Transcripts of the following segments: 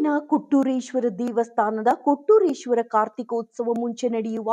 ಊರಿನ ಕೊಟ್ಟೂರೇಶ್ವರ ದೇವಸ್ಥಾನದ ಕೊಟ್ಟೂರೇಶ್ವರ ಕಾರ್ತಿಕೋತ್ಸವ ಮುಂಚೆ ನಡೆಯುವ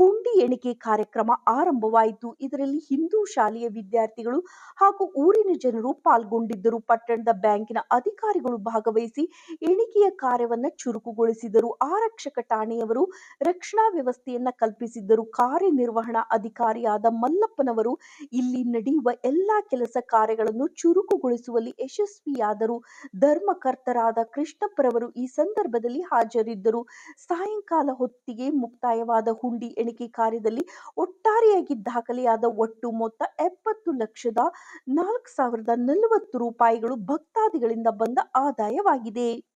ಹುಂಡಿ ಎಣಿಕೆ ಕಾರ್ಯಕ್ರಮ ಆರಂಭವಾಯಿತು. ಇದರಲ್ಲಿ ಹಿಂದೂ ಶಾಲೆಯ ವಿದ್ಯಾರ್ಥಿಗಳು ಹಾಗೂ ಊರಿನ ಜನರು ಪಾಲ್ಗೊಂಡಿದ್ದರು. ಪಟ್ಟಣದ ಬ್ಯಾಂಕಿನ ಅಧಿಕಾರಿಗಳು ಭಾಗವಹಿಸಿ ಎಣಿಕೆಯ ಕಾರ್ಯವನ್ನ ಚುರುಕುಗೊಳಿಸಿದರು. ಆರಕ್ಷಕ ಠಾಣೆಯವರು ರಕ್ಷಣಾ ವ್ಯವಸ್ಥೆಯನ್ನ ಕಲ್ಪಿಸಿದ್ದರು. ಕಾರ್ಯನಿರ್ವಹಣಾ ಅಧಿಕಾರಿಯಾದ ಮಲ್ಲಪ್ಪನವರು ಇಲ್ಲಿ ನಡೆಯುವ ಎಲ್ಲಾ ಕೆಲಸ ಕಾರ್ಯಗಳನ್ನು ಚುರುಕುಗೊಳಿಸುವಲ್ಲಿ ಯಶಸ್ವಿಯಾದರು. ಧರ್ಮಕರ್ತರಾದ ಕೃಷ್ಣಪ್ಪರವರು ಈ ಸಂದರ್ಭದಲ್ಲಿ ಹಾಜರಿದ್ದರು. ಸಾಯಂಕಾಲ ಹೊತ್ತಿಗೆ ಮುಕ್ತಾಯವಾದ ಹುಂಡಿ ಎಣಿಕೆ ಕಾರ್ಯದಲ್ಲಿ ಒಟ್ಟಾರೆಯಾಗಿ ದಾಖಲೆಯಾದ ಒಟ್ಟು ಮೊತ್ತ ಎಪ್ಪತ್ತು ಲಕ್ಷದ ನಾಲ್ಕು ಸಾವಿರದ ನಲವತ್ತು ರೂಪಾಯಿಗಳು ಭಕ್ತಾದಿಗಳಿಂದ ಬಂದ ಆದಾಯವಾಗಿದೆ.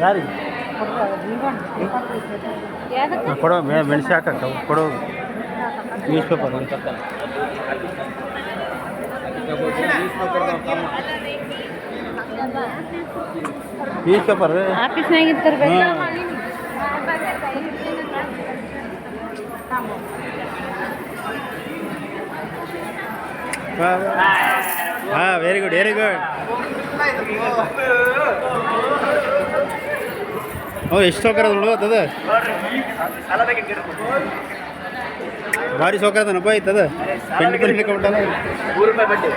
ಯಾರಿಗೆ? ಕೊಡೋ ಮೆಣಸು ಹಾಕಕ್ಕ ಕೊಡೋ ನ್ಯೂಸ್ ಪೇಪರ್ ಅಂತ. ನ್ಯೂಸ್ ಪೇಪರ್ ಹಾಂ ವೆರಿ ಗುಡ್ ವೆರಿ ಗುಡ್ ಓ ಎಷ್ಟು ಸೌಕರ್ಯ ಅದ ಭಾರಿ ಸೌಕರ್ಯ ಅದನಪ್ಪ ಐತದ. ಪೆಂಡ್ ಪೆಂಡ್ ಕೌಂಟಲ್ಲ ನೂರು ರೂಪಾಯಿ ಬಡ್ಡಿ